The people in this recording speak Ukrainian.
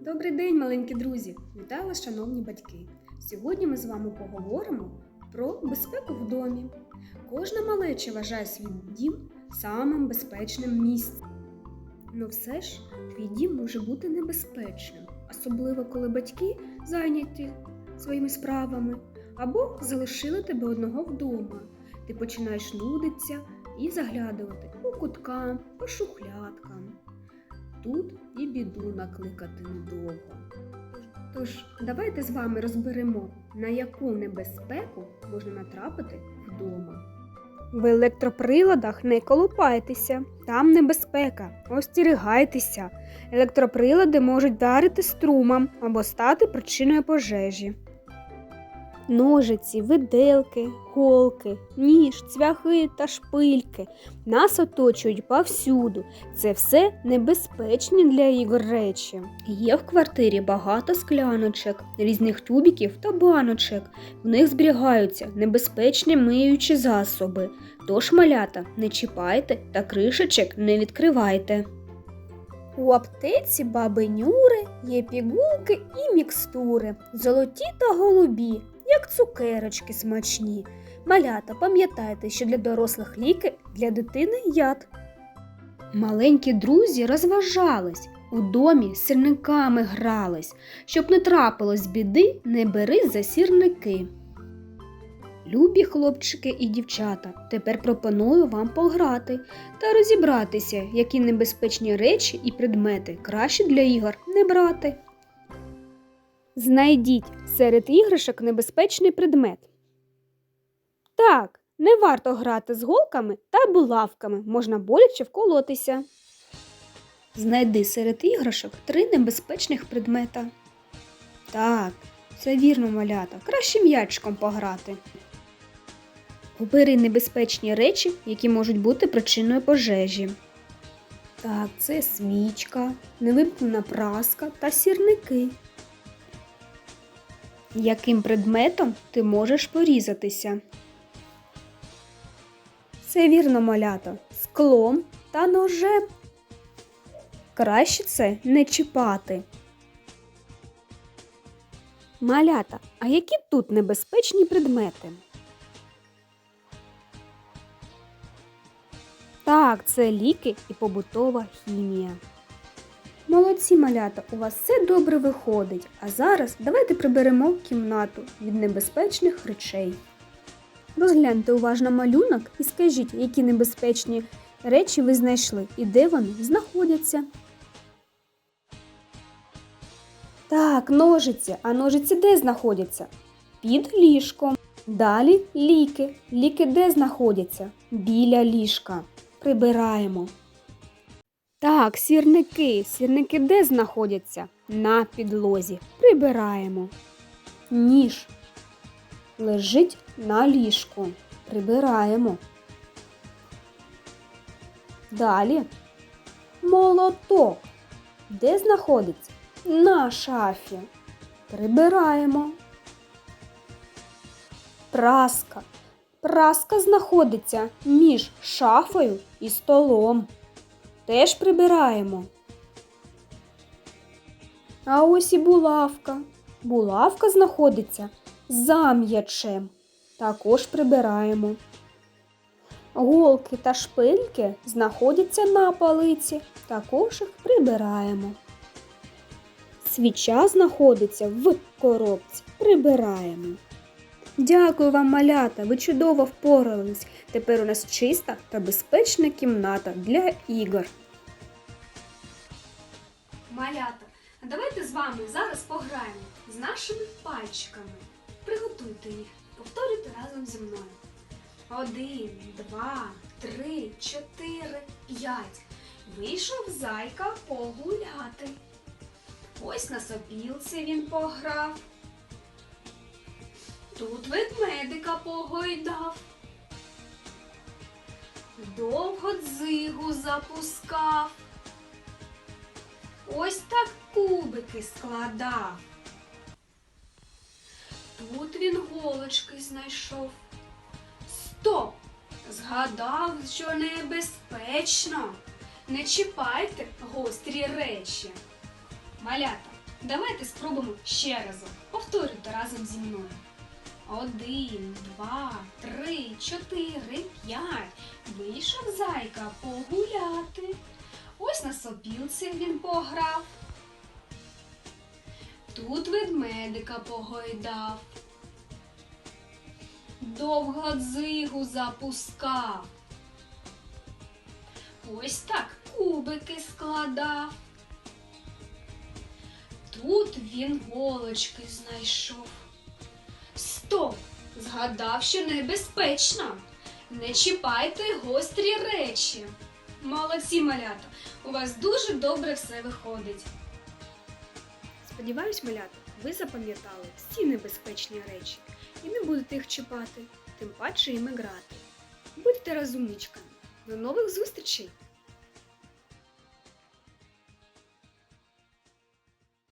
Добрий день, маленькі друзі! Вітаю вас, шановні батьки! Сьогодні ми з вами поговоримо про безпеку в домі. Кожна малеча вважає свій дім самим безпечним місцем. Ну все ж, твій дім може бути небезпечним, особливо коли батьки зайняті своїми справами або залишили тебе одного вдома. Ти починаєш нудитися і заглядувати по куткам, по шухлядкам. Тут і біду накликати недовго. Тож, давайте з вами розберемо, на яку небезпеку можна натрапити вдома. В електроприладах не колупайтеся, там небезпека, остерігайтеся. Електроприлади можуть дарити струмом або стати причиною пожежі. Ножиці, виделки, голки, ніж, цвяхи та шпильки нас оточують повсюду. Це все небезпечні для ігор речі. Є в квартирі багато скляночок, різних тюбіків та баночок. В них зберігаються небезпечні миючі засоби. Тож малята не чіпайте та кришечок не відкривайте. У аптеці баби Нюри є пігулки і мікстури, золоті та голубі, як цукерочки смачні. Малята, пам'ятайте, що для дорослих ліки, для дитини яд. Маленькі друзі розважались, у домі з сірниками грались. Щоб не трапилось біди, не бери за сірники. Любі хлопчики і дівчата, тепер пропоную вам пограти та розібратися, які небезпечні речі і предмети краще для ігор не брати. Знайдіть серед іграшок небезпечний предмет. Так, не варто грати з голками та булавками, можна боляче вколотися. Знайди серед іграшок три небезпечних предмета. Так, це вірно, малята. Краще м'ячиком пограти. Обери небезпечні речі, які можуть бути причиною пожежі. Так, це свічка, невимкнена праска та сірники. Яким предметом ти можеш порізатися? Це вірно, малята, склом та ножем. Краще це не чіпати. Малята, а які тут небезпечні предмети? Так, це ліки і побутова хімія. Молодці малята, у вас все добре виходить. А зараз давайте приберемо кімнату від небезпечних речей. Розгляньте уважно малюнок і скажіть, які небезпечні речі ви знайшли і де вони знаходяться. Так, ножиці. А ножиці де знаходяться? Під ліжком. Далі ліки. Ліки де знаходяться? Біля ліжка. Прибираємо. Так, сірники. Сірники де знаходяться? На підлозі. Прибираємо. Ніж лежить на ліжку. Прибираємо. Далі молоток. Де знаходиться? На шафі. Прибираємо. Праска. Праска знаходиться між шафою і столом. Теж прибираємо. А ось і булавка. Булавка знаходиться за м'ячем. Також прибираємо. Голки та шпильки знаходяться на полиці. Також їх прибираємо. Свіча знаходиться в коробці. Прибираємо. Дякую вам, малята. Ви чудово впорались. Тепер у нас чиста та безпечна кімната для ігор. Малята, давайте з вами зараз пограємо з нашими пальчиками. Приготуйте їх, повторюйте разом зі мною. Один, два, три, чотири, п'ять. Вийшов зайка погуляти. Ось на сопілці він пограв. Тут ведмедика погойдав. Довго дзигу запускав. Ось так кубики складав. Тут він голочки знайшов. Стоп! Згадав, що небезпечно. Не чіпайте гострі речі. Малята, Давайте спробуємо ще разом. Повторюйте разом зі мною. Один, два, три, чотири, п'ять. Вийшов зайка погуляти. Ось на сопілці він пограв. Тут ведмедика погойдав. Довго дзигу запускав. Ось так кубики складав. Тут він голочки знайшов. Стоп! Згадав, що небезпечно. Не чіпайте гострі речі. Молодці, малята! У вас дуже добре все виходить. Сподіваюсь, малята, ви запам'ятали всі небезпечні речі і не будете їх чіпати, тим паче іми грати. Будьте розумничками. До нових зустрічей!